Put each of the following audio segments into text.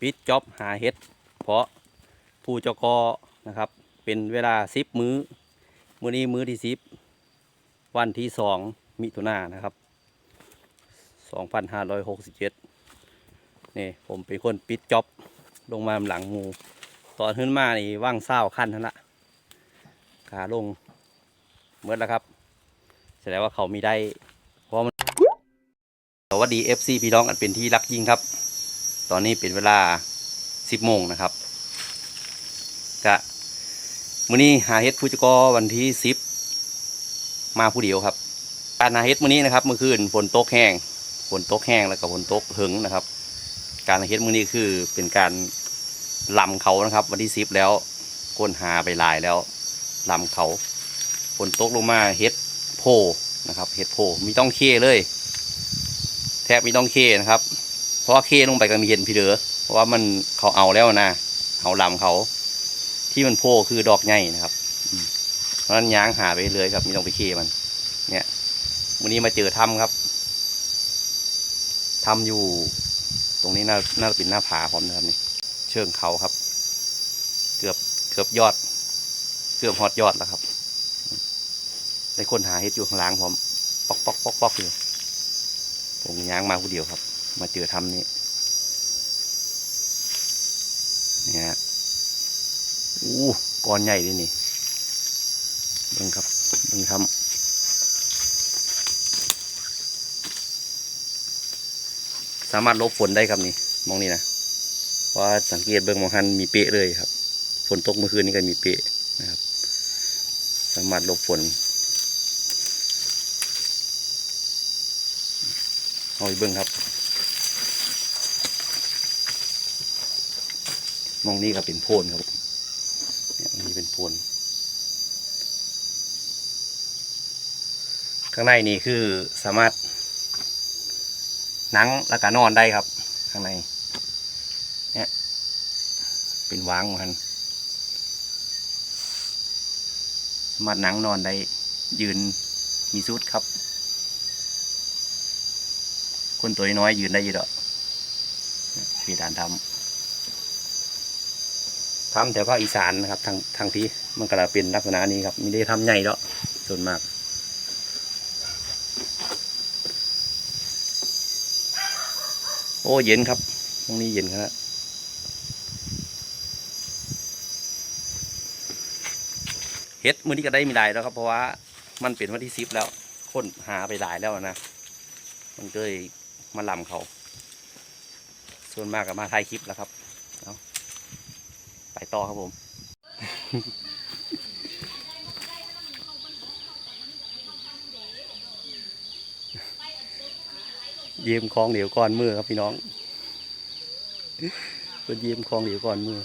ปิดจ็อบหาเห็ด เพราะผู้เจกอนะครับ เป็นเวลาสิบมื้อ มื้อนี้มื้อที่สิบวันที่สองมิถุนายนนะครับสองพันห้าร้อยหกสิบเจ็ดนี่ผมเป็นคนปิดจ็อบลงมาหลังงูตอนขึ้นมานี่ว่างเศร้าขั้นทั้นละขาลงเมื่อแล้วครับแสดงว่าเขามีได้เพราะมันสวัสดี FC พี่น้องอันเป็นที่รักยิ่งครับ ตอนนี้เป็นเวลา10โมงนะครับกะมื้อนี้หาเฮ็ดผู้จกอวันที่10มาผู้เดียวครับ การหาเฮ็ดมื้อนี้นะครับเมื่อคืนฝนตกแห้งฝนตกแห้งแล้วก็ฝนตกหึงนะครับ การหาเฮ็ดมื้อนี้คือเป็นการลำเขานะครับ วันที่10แล้วก้นหาไปลายแล้วลำเขาฝนตกลงมาเฮ็ดโพนะครับเฮ็ดโพมีต้องเคเลย แทบไมีต้องเคนะครับ เพราะว่าเคลงไปก็มีเห็นพี่เด้อเพราะว่ามันเขาเอาแล้วนะเอาลำเขา ที่มันโพคือดอกใหญ่นะครับเพราะนั้นย้างหาไปเรื่อยครับไม่ต้องไปเคมัน เนี่ยวันนี้มาเจอถ้ำครับถ้ำอยู่ตรงนี้น่าน่าเป็นหน้าผาพร้อมนะครับนี่เชิงเขาครับ เกือบเกือบยอด เกือบฮอดยอดแล้วครับได้คนหาเห็ดอยู่ข้างล่างพร้อมปอกปอกปอกปอกอยู่ผมย้างมาผู้เดียวครับ มาเจอถ้ำนี่เนี่ยฮะอู้ก้อนใหญ่เลยนี่เบิ่งครับเบิ่งทำสามารถลบฝนได้ครับนี่มองนี่นะเพราะว่าสังเกตเบิ่งมองหันมีเปะเลยครับ ฝนตกเมื่อคืนนี้ก็มีเปะนะครับ สามารถลบฝนเอาไปเบิ่งครับ มองนี่ก็เป็นโพนครับเนี่ยนี้เป็นโพนข้างในนี่คือสามารถนั่งแล้วก็นอนได้ครับ ข้างในเนี่ยเป็นวางมันสามารถนั่งนอนได้ยืนมีซุดครับ คนตัวน้อยยืนได้อยี่ดอกพี่ดานทำ ทำแถวภาคอีสานนะครับ ทางทางที่มันก็จะเป็นลักษณะนี้ครับไม่ได้ทำใหญ่แล้วส่วนมากโอ้เย็นครับตรงนี้เย็นครับเฮ็ดมือนี้ก็ได้มีหลายแล้วครับ เพราะว่ามันเป็นวันที่สิบแล้วคนหาไปหลายแล้วนะ มันก็เลยมาลำเขา ส่วนมากก็มาถ่ายคลิปแล้วครับไป ต่อครับผม เยี่ยมคลองเดี๋ยวก่อนมือครับพี่น้องเป็นเยี่ยมคลองเดี๋ยวก่อนมือ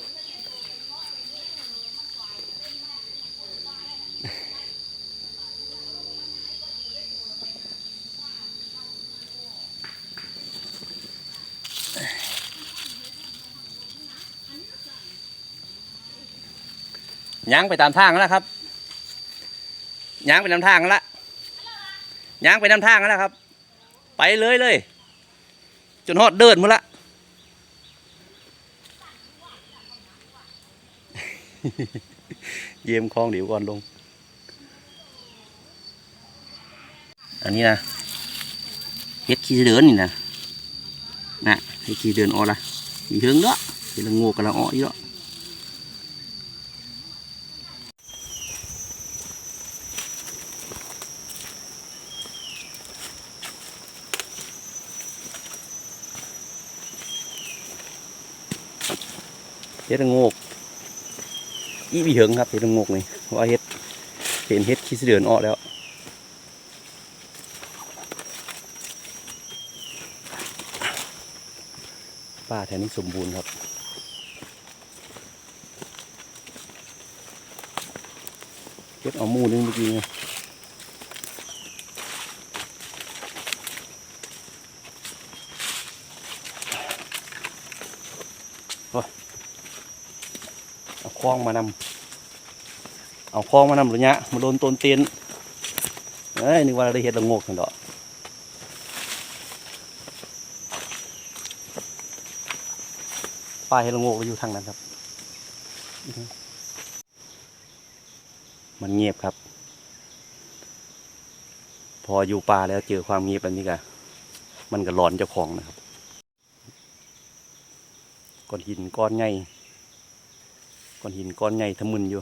ย้างไปตามทางแล้วครับย้างไปตามทางแล้วย้างไปตามทางแล้วครับ ไปเลยเลย จนฮอดเดินมาละเยี่ยมคลองเดี๋ยวก่อนลง อันนี้นะเฮ็ดขี้เดือนนี่นะนะเฮ็ดขี้เดือนออละมีเฮิงเนาะเฮ็ดละโงูกำลังอ้อเนาะ เฮ็ดงกอีมีเฮิงครับเฮ็ดงกนี่เพราะว่าเฮ็ดเป็นเฮ็ดขี้เดือนออแล้วป่าแถวนี้สมบูรณ์ครับเก็บเอาหมูนึงเมื่อกี้ไงโอ้ ล้องมานำเอาคล้องมานำหรือเนี้ยมาโดนต้นเตียนเอ้ยนึกว่าเราได้เห็ดละโงกกันดอกป้ายให้ละโงกอยู่ทางนั้นครับ มันเงียบครับ พออยู่ป่าแล้วเจอความเงียบแบบนี้ก็มันก็หลอนเจ้าของนะครับก้อนหินก้อนใหญ่ ก้อนหินก้อนใหญ่ทะมึนอยู่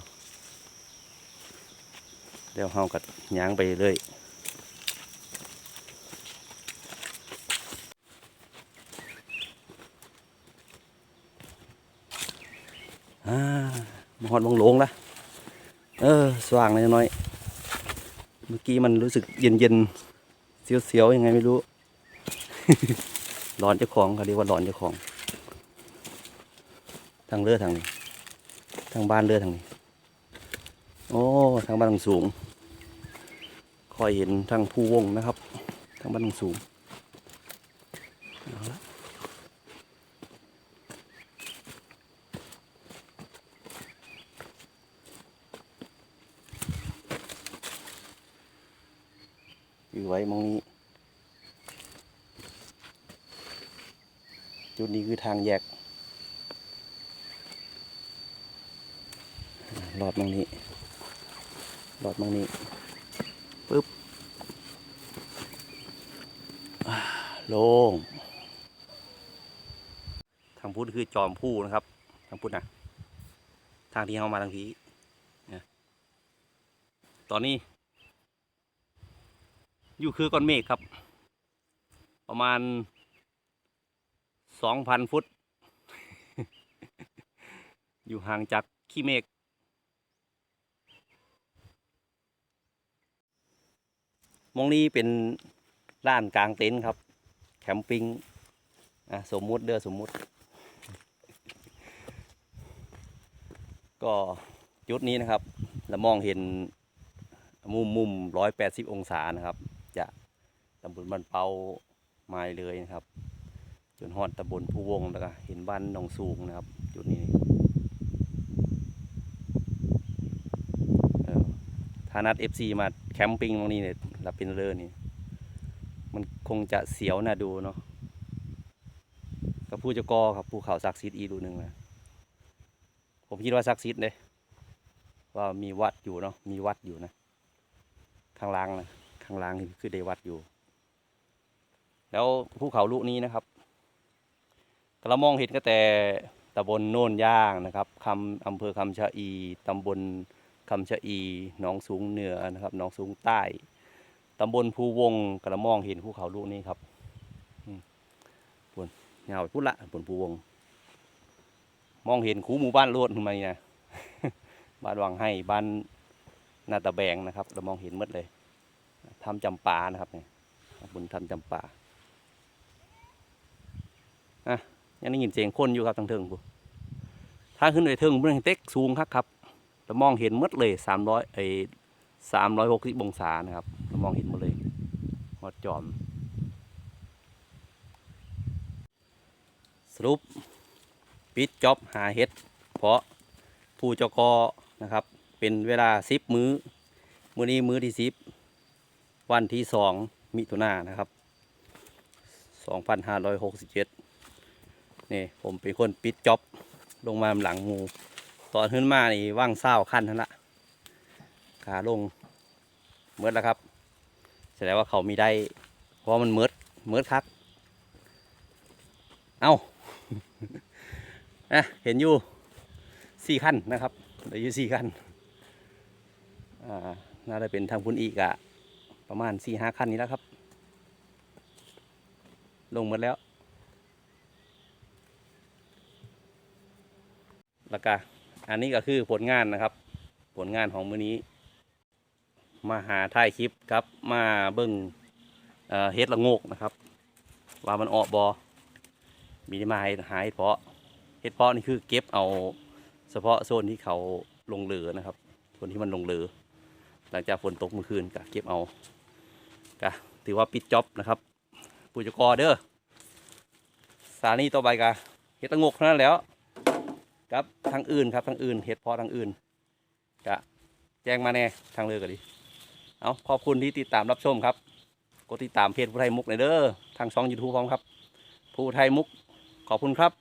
เดี๋ยวเฮากัดย้างไปเลยอ่ามาหอดมองโลงละเออ สว่างเลยน้อย เมื่อกี้มันรู้สึกเย็นเย็นเสียวๆยังไงไม่รู้ ร้อนเจ้าของเขาเรียกว่าร้อนเจ้าของ ทางเรือทางนี้ ทางบ้านเรือทางนี้ โอ้ทางบ้านทางสูง คอยเห็นทางผู้วงนะครับ ทางบ้านทางสูงอาละอยู่ไว้มองนี้ จุดนี้คือทางแยกอ่า หลอดมองนี้หลอดมองนี้ปึ๊บโล่งทางพุทธคือจอมผู้นะครับทางพุทธนะทางที่เขามาทางทีนะตอนนี้ อยู่คือก้อนเมฆครับ ประมาณสองพันฟุต อยู่ห่างจากขี้เมฆ มองนี้เป็นร้านกลางเต็นท์ครับ แคมปิ้งอะสมมุติเด้อสมมุติ ก็จุดนี้นะครับเรามองเห็นมุมมุมร้อยแปดสิบองศานะครับจะตำบลบ้านเปาไม้เลยนะครับ จนฮอดตำบลผู้วงแล้วก็เห็นบ้านหนองสูงนะครับ จุดนี้ถ้านัดเอฟซีมาแคมปิ้งตรงนี้เนี่ย รับเป็นเรือนี่ มันคงจะเสียวนะดูเนาะกับผู้จะกอครับภูเขาศักดิ์สิทธิ์อีกดูหนึ่งนะผมคิดว่าศักดิ์สิทธิ์เลยว่ามีวัดอยู่เนาะมีวัดอยู่นะ ข้างล่างนะข้างล่างคือได้วัดอยู่ แล้วภูเขาลูกนี้นะครับเรามองเห็นก็แต่ตำบลโน่นย่างนะครับคำอำเภอคำชะอีตำบลคำชะอีหนองสูงเหนือนะครับหนองสูงใต้ำบลภูวงกระมองเห็นภูเขาลูกนี้ครับอืมบนเงาพูดละบนภูวง มองเห็นคูหมู่บ้านโลดขึ้นมานี่นะบ้านวังให้บ้านนาตะแบงนะครับ เรามองเห็นหมดเลยทำจำปานะครับเนี่ยบนทำจำปาอะยังได้ยินเสียงคนอยู่ครับทางเทิงปุ๊ถ้าขึ้นไปเทิงเบื้องเต็กสูงครับครับเรามองเห็นหมดเลยสามร้อยไอสามร้อยหกสิบองศานะครับเรามองเห็น หมดจอม สรุป ปิดจ็อบหาเห็ด เพราะผู้จกอนะครับ เป็นเวลาสิบมื้อ มื้อนี้มื้อที่สิบวันที่สองมิถุนายนนะครับสองพันห้าร้อยหกสิบเจ็ดนี่ผมเป็นคนปิดจ็อบลงมาหลังงูตอนขึ้นมานี่ว่างเศร้าขั้นทั้นละขาลงเมิดแล้วครับ ดงว่าเขามีได้ เพราะมันเมิดเมิดครับเอาอะเห็นอยู่สี่ขั้นนะครับเหลืออยู่สี่ขั้นอ่าน่าจะเป็นทางพุนอีกอะประมาณสี่ห้าขั้นนี้แล้วครับ ลงหมดแล้วแล้วก็อันนี้ก็คือผลงานนะครับ ผลงานของมื้อนี้ มาหาถ่ายคลิปครับมาเบิ้งเฮ็ดละงกนะครับ ว่ามันออกบอมีได้มาหาเฮ็ดเพาะเฮ็ดเพาะนี่คือเก็บเอาเฉพาะโซนที่เขาลงเรือนะครับโซนที่มันลงเรือหลังจากฝนตกเมื่อคืนก็เก็บเอาก็ถือว่าปิดจ็อบนะครับผู้จัดกอเด้อสานีต่อไปก็เฮ็ดละงกเท่านั้นแล้วครับทางอื่นครับทางอื่นเฮ็ดเพาะทางอื่นก็แจ้งมาแน่ทางเรือก็ดี เอาขอบคุณที่ติดตามรับชมครับกดติดตามเพจผู้ไทยมุกหน่อยเด้อทางช่องยูทูบพร้อมครับ ผู้ไทยมุกขอบคุณครับ